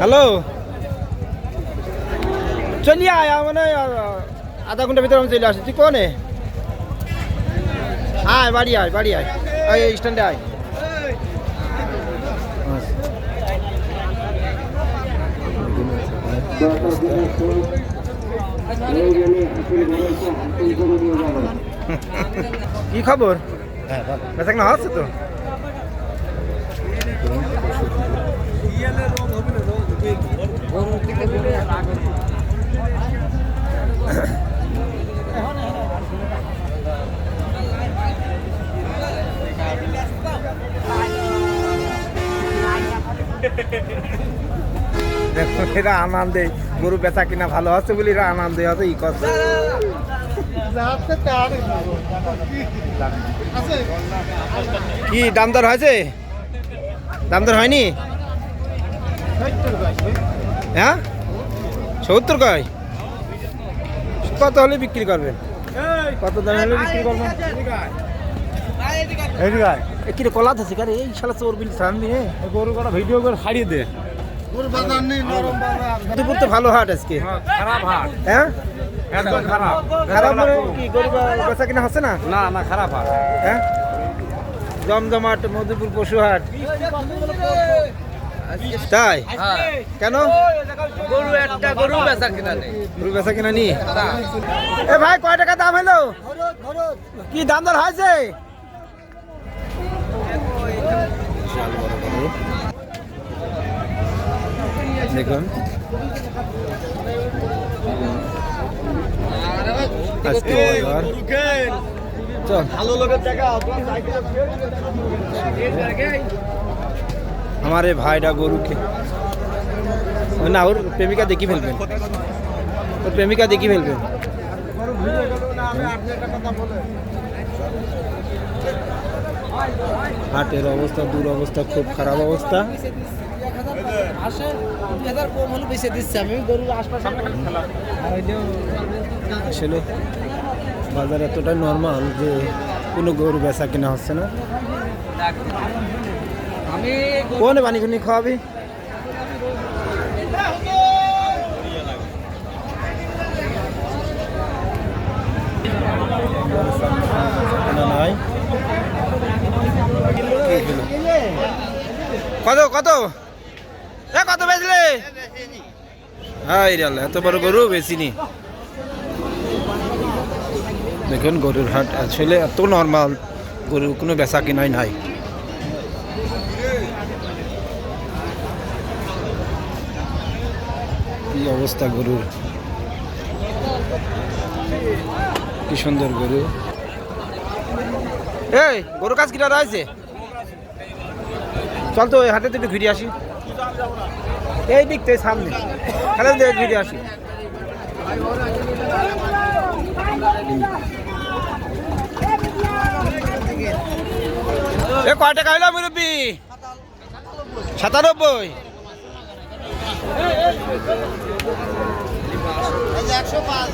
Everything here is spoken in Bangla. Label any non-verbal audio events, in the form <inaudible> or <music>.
হ্যালো। চলি আয় মানে আধা ঘণ্টার ভিতরে আমি চলে আসি তুই কোনে? আয়, বাড়ি আয় বাড়ি আয়। এই স্ট্যান্ডে আয়। কি খবর? বেচাক না হচ্ছে তো। <laughs> এরা আনন্দে গরু বেচা কিনা ভালো আছে বলে এরা আনন্দে আছে ই করছে। কি দাম দর হয়েছে? দাম দর হয়নি? হ্যাঁ? সত্তর কয়? কত হলে বিক্রি করবেন? কত দাম হলে বিক্রি করবেন? কলা আছে কারে? এই শালা চোর বিল সামনে গরু কটা ভিডিও করে হারিয়ে দে। দুপুর তো ভালো হাট আজকে। খারাপ হাট। হ্যাঁ? একদম খারাপ। খারাপ মানে কি গরু বেচা কিনা হচ্ছে না? না না খারাপ হাট। হ্যাঁ? জমজমাট মধুপুর পশু হাট। তাই? কেন? গরু একটা গরু বেচা কিনা নেই। গরু বেচা কিনা নি। এ ভাই কয় টাকা দাম হলো? কি দাম দর হয়েছে? দেখুন আজকে আমার এই ভাইটা গরুকে না, ওর প্রেমিকা দেখি ফেলবেন ওর প্রেমিকা দেখি ফেলবেন হাটের অবস্থা, দূর অবস্থা, খুব খারাপ অবস্থা। আসে দুই হাজার কম হলে বেশি দিচ্ছে। আমি গরুর আশপাশে আসলে বাজার এতটা নর্মাল যে কোনো গরু বেচা কিনা হচ্ছে না। আমি কোনে পানি খুনি খাওয়াবি? কত কত? কত বেচলে? হাই রে এত বড় গরু বেচিনি। দেখুন, গরুর হাট আসলে এত নর্মাল গরুর কোনো বেচা কিনাই নাই। কি অবস্থা গরুর? কি সুন্দর গরু। এই গরু কাজ কিনা রয়েছে চল তো ওই হাটে তো একটু ঘুরে আসি। এই দিক থেকে সামনে তাহলে ঘুরে আসি। এ কয় টাকা হইল মুরব্বী? সাতানব্বই। একশো পাঁচ